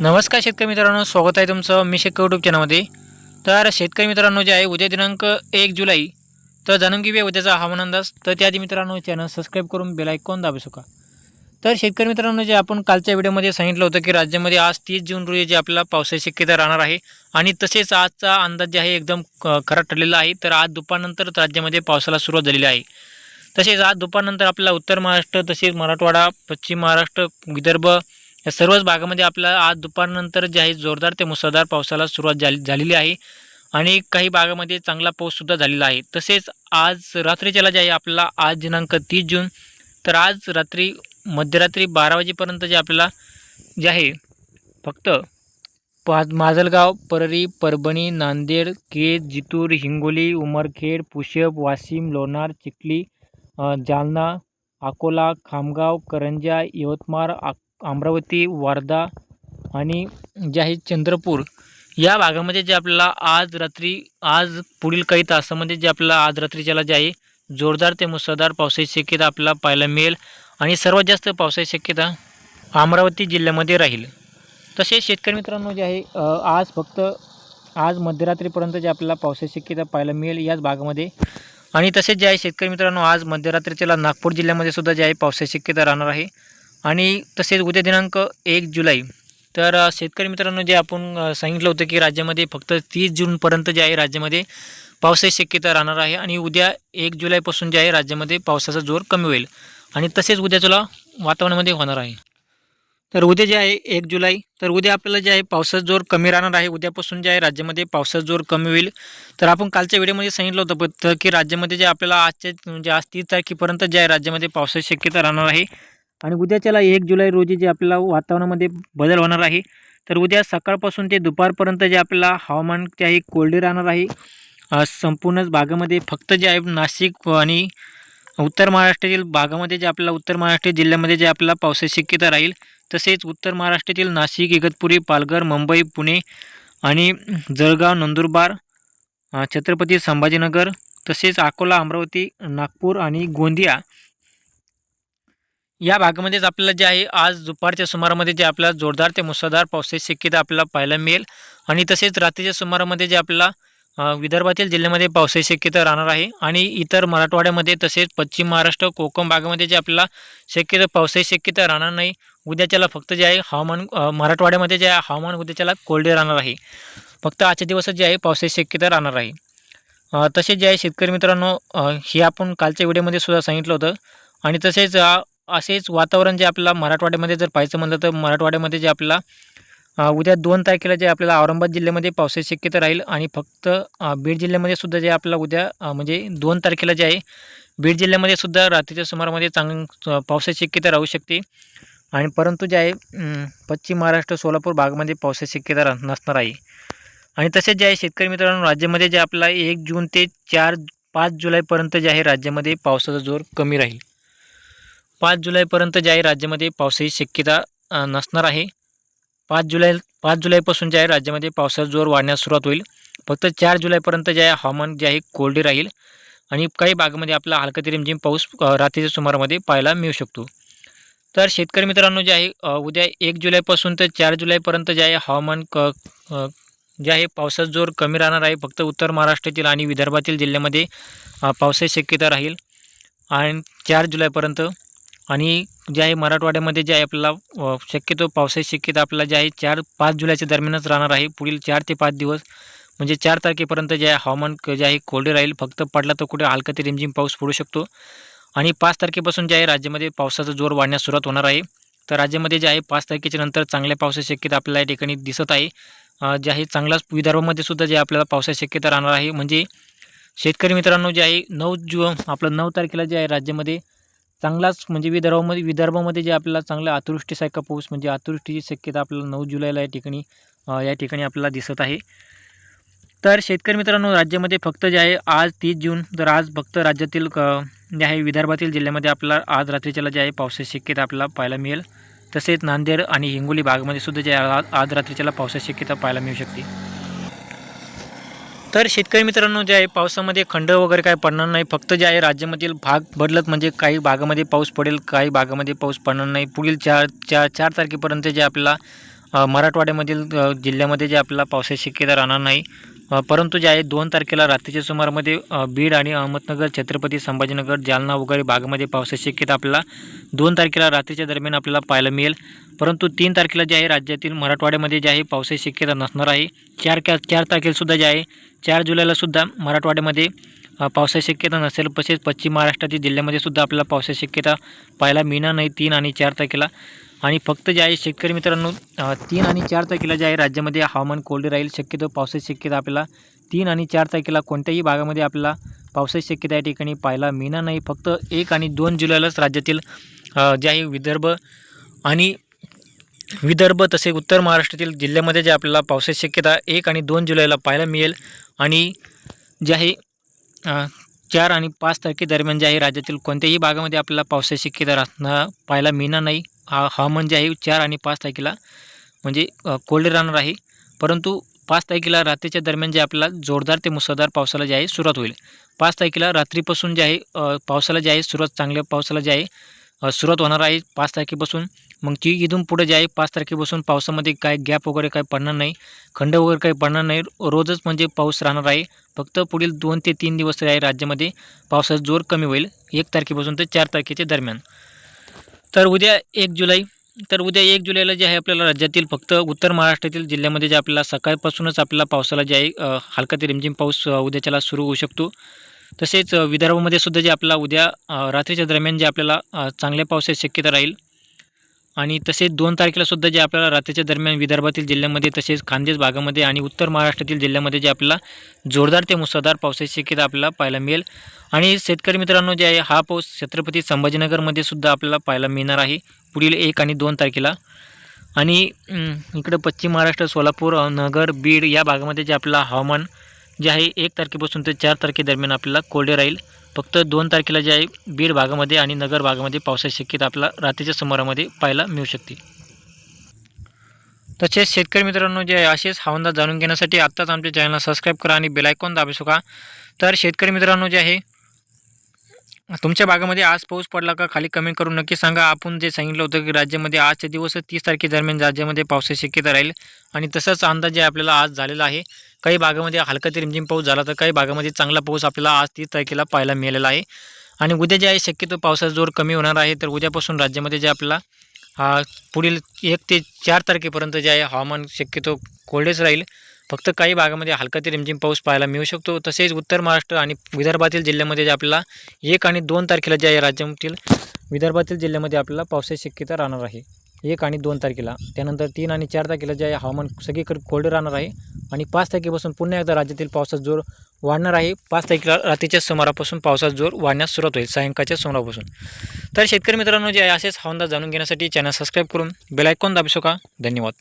नमस्कार शेतकरी मित्रांनो स्वागत आहे तुमचं मी शेतकरी यूट्यूब चॅनलमध्ये तर शेतकरी मित्रांनो जे आहे उद्या दिनांक एक जुलै तर जाणून घेऊया उद्याचा हवामान अंदाज. तर त्याआधी मित्रांनो चॅनल सबस्क्राईब करून बेल आयकॉन दाबू शका तर शेतकरी मित्रांनो जे आपण कालच्या व्हिडिओमध्ये सांगितलं होतं की राज्यामध्ये आज तीस जून रोजी जे आपल्याला पावसाची शक्यता राहणार आहे आणि तसेच आजचा अंदाज जे आहे एकदम खरा ठरलेला आहे. तर आज दुपारनंतर राज्यामध्ये पावसाला सुरुवात झालेली आहे. तसेच आज दुपारनंतर आपल्याला उत्तर महाराष्ट्र तसेच मराठवाडा पश्चिम महाराष्ट्र विदर्भ या सर्वच भागामध्ये आपल्याला आज दुपारनंतर जे आहे जोरदार ते मुसळधार पावसाला सुरुवात झाली झालेली आहे. आणि काही भागामध्ये चांगला पाऊससुद्धा झालेला आहे. तसेच आज रात्रीच्याला जे आहे आपल्याला आज दिनांक तीस जून तर आज रात्री मध्यरात्री बारा वाजेपर्यंत जे आपल्याला जे आहे फक्त पा माजलगाव परळी परभणी नांदेड केज जितूर हिंगोली उमरखेड पुशप वाशिम लोणार चिखली जालना अकोला खामगाव करंजा यवतमाळ आ अमरावती वर्धा आणि जे आहे चंद्रपूर या भागामध्ये जे आपल्याला आज रात्री आज पुढील काही तासामध्ये जे आपल्याला आज रात्रीच्याला जे आहे जोरदार ते मुसळधार पावसाची शक्यता आपल्याला पाहायला मिळेल आणि सर्वात जास्त पावसाची शक्यता अमरावती जिल्ह्यामध्ये राहील. तसेच शेतकरी मित्रांनो जे आहे आज फक्त आज मध्यरात्रीपर्यंत जे आपल्याला पावसाची शक्यता पाहायला मिळेल याच भागामध्ये. आणि तसेच जे आहे शेतकरी मित्रांनो आज मध्यरात्रीच्याला नागपूर जिल्ह्यामध्ये सुद्धा जे आहे पावसाची शक्यता राहणार आहे. आणि तसेच उद्या दिनांक एक जुलै. तर शेतकरी मित्रांनो जे आपण सांगितलं होतं की राज्यामध्ये फक्त तीस जूनपर्यंत जे आहे राज्यामध्ये पावसाची शक्यता राहणार आहे आणि उद्या एक जुलैपासून जे आहे राज्यामध्ये पावसाचा जोर कमी होईल. आणि तसेच उद्याच्याला वातावरणामध्ये होणार आहे. तर उद्या जे आहे एक जुलै तर उद्या आपल्याला जे आहे पावसाचा जोर कमी राहणार आहे. उद्यापासून जे आहे राज्यामध्ये पावसाचा जोर कमी होईल. तर आपण कालच्या व्हिडिओमध्ये सांगितलं होतं पण तर की राज्यामध्ये जे आपल्याला आजच्या म्हणजे आज तीस तारखेपर्यंत जे आहे राज्यामध्ये पावसाची शक्यता राहणार आहे. आणि उद्याच्याला एक जुलै रोजी जे आपल्याला वातावरणामध्ये बदल होणार आहे तर उद्या सकाळपासून ते दुपारपर्यंत जे आपल्याला हवामान जे आहे कोरडे राहणार आहे. संपूर्णच भागामध्ये फक्त जे आहे नाशिक आणि उत्तर महाराष्ट्रातील भागामध्ये जे आपल्याला उत्तर महाराष्ट्र जिल्ह्यामध्ये जे आपल्याला पावसाची शक्यता राहील तसेच उत्तर महाराष्ट्रातील नाशिक इगतपुरी पालघर मुंबई पुणे आणि जळगाव नंदुरबार छत्रपती संभाजीनगर तसेच अकोला अमरावती नागपूर आणि गोंदिया या भागामध्येच आपल्याला जे आहे आज दुपारच्या सुमारामध्ये जे आपल्याला जोरदार ते मुसळधार पावसाची शक्यता आपल्याला पाहायला मिळेल. आणि तसेच रात्रीच्या सुमारामध्ये जे आपल्याला विदर्भातील जिल्ह्यामध्ये पावसाची शक्यता राहणार आहे. आणि इतर मराठवाड्यामध्ये तसेच पश्चिम महाराष्ट्र कोकण भागामध्ये जे आपल्याला शक्यता पावसाची शक्यता राहणार नाही. उद्याच्याला फक्त जे आहे हवामान मराठवाड्यामध्ये जे आहे हवामान उद्याच्याला कोरडे राहणार आहे. फक्त आजच्या दिवसात जे आहे पावसाची शक्यता राहणार आहे. तसेच जे आहे शेतकरी मित्रांनो हे आपण कालच्या व्हिडिओमध्ये सुद्धा सांगितलं होतं. आणि तसेच असेच वातावरण जे आपल्याला मराठवाड्यामध्ये जर पाहायचं म्हणलं तर मराठवाड्यामध्ये जे आपल्याला उद्या दोन तारखेला जे आपल्याला औरंगाबाद जिल्ह्यामध्ये पावसाची शक्यता राहील आणि फक्त बीड जिल्ह्यामध्ये सुद्धा जे आपल्याला उद्या म्हणजे दोन तारखेला जे आहे बीड जिल्ह्यामध्ये सुद्धा रात्रीच्या सुमारामध्ये चांग पावसाची शक्यता राहू शकते. आणि परंतु जे आहे पश्चिम महाराष्ट्र सोलापूर भागामध्ये पावसाची शक्यता रा- नसणार आहे. आणि तसेच जे आहे शेतकरी मित्रांनो राज्यामध्ये जे आपला एक जून ते चार पाच जुलैपर्यंत जे आहे राज्यामध्ये पावसाचा जोर कमी राहील. पाच जुलैपर्यंत जे आहे राज्यामध्ये पावसाची शक्यता नसणार आहे. पाच जुलै पाच जुलैपासून जे आहे राज्यामध्ये पावसाचा जोर वाढण्यास सुरुवात होईल. फक्त चार जुलैपर्यंत जे आहे हवामान जे आहे कोरडे राहील. आणि काही भागामध्ये आपला हलका ते रिमझिम पाऊस रात्रीच्या सुमारामध्ये पाहायला मिळू शकतो. तर शेतकरी मित्रांनो जे आहे उद्या एक जुलैपासून तर चार जुलैपर्यंत जे आहे हवामान क जे आहे पावसाचा जोर कमी राहणार आहे. फक्त उत्तर महाराष्ट्रातील आणि विदर्भातील जिल्ह्यामध्ये पावसाची शक्यता राहील. आणि चार जुलैपर्यंत आणि जे आहे मराठवाड्यामध्ये जे आहे आपल्याला शक्यतो पावसाची शक्यता आपल्याला जे आहे चार पाच जुलैच्या दरम्यानच राहणार आहे पुढील चार ते पाच दिवस म्हणजे चार तारखेपर्यंत जे आहे हवामान जे आहे कोरडे राहील फक्त पडला तर कुठे हलका ते रिमझिम पाऊस पडू शकतो आणि पाच तारखेपासून जे आहे राज्यामध्ये पावसाचा जोर वाढण्यास सुरुवात होणार आहे तर राज्यामध्ये जे आहे पाच तारखेच्या नंतर चांगल्या पावसाची शक्यता आपल्याला या ठिकाणी दिसत आहे जे आहे चांगलाच विदर्भामध्ये सुद्धा जे आपल्याला पावसाची शक्यता राहणार आहे म्हणजे शेतकरी मित्रांनो जे आहे नऊ जु आपलं नऊ तारखेला जे आहे राज्यामध्ये चांगलाच म्हणजे विदर्भामध्ये विदर्भामध्ये जे आपल्याला चांगला अतिवृष्टीसारखा पाऊस म्हणजे अतिवृष्टीची शक्यता आपल्याला नऊ जुलैला या ठिकाणी या ठिकाणी आपल्याला दिसत आहे. तर शेतकरी मित्रांनो राज्यामध्ये फक्त जे आहे आज तीस जून तर आज फक्त राज्यातील क- जे आहे विदर्भातील जिल्ह्यामध्ये आपल्याला आज रात्रीच्याला जे आहे पावसाची शक्यता आपल्याला पाहायला मिळेल. तसेच नांदेड आणि हिंगोली भागामध्ये सुद्धा जे आज रात्रीच्याला पावसाची शक्यता पाहायला मिळू शकते. तर शेतकरी मित्रांनो जे आहे पावसामध्ये खंड वगैरे काय पडणार नाही. फक्त जे आहे राज्यामधील भाग बदलत म्हणजे काही भागामध्ये पाऊस पडेल काही भागामध्ये पाऊस पडणार नाही. पुढील चार चार चार तारखेपर्यंत जे आपल्याला मराठवाड्यामधील जिल्ह्यामध्ये जे आपल्याला पावसाची शक्यता राहणार नाही. परंतु जे आहे दोन तारखेला रात्रीच्या सुमारामध्ये बीड आणि अहमदनगर छत्रपती संभाजीनगर जालना वगैरे भागामध्ये पावसाची शक्यता आपल्याला दोन तारखेला रात्रीच्या दरम्यान आपल्याला पाहायला मिळेल. परंतु तीन तारखेला जे आहे राज्यातील मराठवाड्यामध्ये जे आहे पावसाची शक्यता नसणार आहे. चार क्या चार तारखेलासुद्धा जे आहे चार जुलैलासुद्धा मराठवाड्यामध्ये पावसाची शक्यता नसेल. तसेच पश्चिम महाराष्ट्रातील जिल्ह्यामध्ये सुद्धा आपल्याला पावसाची शक्यता पाहायला मिळणार नाही. तीन आणि चार तारखेला. आणि फक्त जे आहे शेतकरी मित्रांनो तीन आणि चार तारखेला जे आहे राज्यामध्ये हवामान कोरडे राहील. शक्यतो पावसाची शक्यता आपल्याला तीन आणि चार तारखेला कोणत्याही भागामध्ये आपल्याला पावसाची शक्यता या ठिकाणी पाहायला मिळणार नाही. फक्त एक आणि दोन जुलैलाच राज्यातील जे आहे विदर्भ आणि विदर्भ तसे उत्तर महाराष्ट्रातील जिल्ह्यामध्ये जे आपल्याला पावसाची शक्यता एक आणि दोन जुलैला पाहायला मिळेल. आणि जे आहे चार आणि पाच तारखेदरम्यान जे आहे राज्यातील कोणत्याही भागामध्ये आपल्याला पावसाची शक्यता राहणं पाहायला मिळणार नाही. हवामान जे म्हणजे आहे चार आणि पाच तारखेला. म्हणजे अ, कोरडे राहणार आहे. परंतु पाच तारखेला रात्रीच्या दरम्यान जे आपल्याला जोरदार ते मुसळधार पावसाला जे आहे सुरुवात होईल. पाच तारखेला रात्रीपासून जे आहे पावसाला जे आहे सुरुवात चांगल्या पावसाला जे आहे सुरुवात होणार आहे पाच तारखेपासून. मग ती इथून पुढे जे आहे पाच तारखेपासून पावसामध्ये काय गॅप वगैरे काही पडणार नाही खंड वगैरे काही पडणार नाही. रोजच म्हणजे पाऊस राहणार आहे. फक्त पुढील दोन ते तीन दिवस जे आहे राज्यामध्ये पावसाचा जोर कमी होईल. एक तारखेपासून ते चार तारखेच्या दरम्यान. तर उद्या एक जुलै तर उद्या एक जुलैला जे आहे आपल्याला राज्यातील फक्त उत्तर महाराष्ट्रातील जिल्ह्यामध्ये जे आपल्याला सकाळपासूनच आपल्याला पावसाला जे आहे हलका ते रिमझिम पाऊस उद्याच्याला सुरू होऊ शकतो. तसेच विदर्भामध्ये सुद्धा जे आपला उद्या रात्रीच्या दरम्यान जे आपल्याला चांगल्या पावसाची शक्यता राहील आणि तसेच दोन तारखेला सुद्धा जे आपल्याला रात्रीच्या दरम्यान विदर्भातील जिल्ह्यामध्ये तसेच खानदेश भागामध्ये आणि उत्तर महाराष्ट्रातील जिल्ह्यामध्ये जे आपल्याला जोरदार ते मुसळधार पावसाची शक्यता आपल्याला पाहायला मिळेल. आणि शेतकरी मित्रांनो जे आहे हा पाऊस छत्रपती संभाजीनगरमध्ये सुद्धा आपल्याला पाहायला मिळणार आहे. पुढील एक आणि दोन तारखेला. आणि इकडं पश्चिम महाराष्ट्र सोलापूर नगर बीड या भागामध्ये जे आपला हवामान जे आहे एक तारखेपासून ते चार तारखेदरम्यान आपल्याला कोरडे राहील. फक्त दोन तारखेला जे आहे बीड भागामध्ये आणि नगर भागामध्ये पावसाची शक्यता आपल्याला रात्रीच्या सुमारामध्ये पाहायला मिळू शकते. तसेच शेतकरी मित्रांनो जे आहे असेच हवामान जाणून घेण्यासाठी आत्ताच आमच्या चॅनलला सबस्क्राईब करा आणि बेलायकॉन दाबू शका तर शेतकरी मित्रांनो जे आहे तुमच्या भागामध्ये आज पाऊस पडला का खाली कमेंट करून नक्की सांगा. आपण जे सांगितलं होतं की राज्यामध्ये आजच्या दिवस तीस तारखेदरम्यान राज्यामध्ये पावसाची शक्यता राहील आणि तसाच अंदाज जे आपल्याला आज झालेला आहे काही भागामध्ये हलका ते रिमझिम पाऊस झाला तर काही भागामध्ये चांगला पाऊस आपल्याला आज तीस तारखेला पाहायला मिळालेला आहे. आणि उद्या जे आहे शक्यतो पावसाचा जोर कमी होणार आहे तर उद्यापासून राज्यामध्ये जे आपल्याला हा पुढील एक ते चार तारखेपर्यंत जे आहे हवामान शक्यतो कोरडेच राहील. फक्त काही भागामध्ये हलका ते रिमझिम पाऊस पाहायला मिळू शकतो. तसेच उत्तर महाराष्ट्र आणि विदर्भातील जिल्ह्यामध्ये जे आपल्याला एक आणि दोन तारखेला जे आहे राज्यातील विदर्भातील जिल्ह्यामध्ये आपल्याला पावसाची शक्यता राहणार आहे. एक आणि दोन तारखेला. त्यानंतर तीन आणि चार तारखेला जे आहे हवामान सगळीकडे कोरडे राहणार आहे आणि पाच तारखेपासून पुन्हा एकदा राज्यातील पावसाचा जोर वाढणार आहे. पाच तारखेला रात्रीच्या सुमारापासून पावसाचा जोर वाढण्यास सुरुवात होईल सायंकाळच्या सुमारापासून. तर शेतकरी मित्रांनो जे आहे असेच हवांदा जाणून घेण्यासाठी चॅनल सबस्क्राईब करून बेलायकॉन दाबू शका धन्यवाद.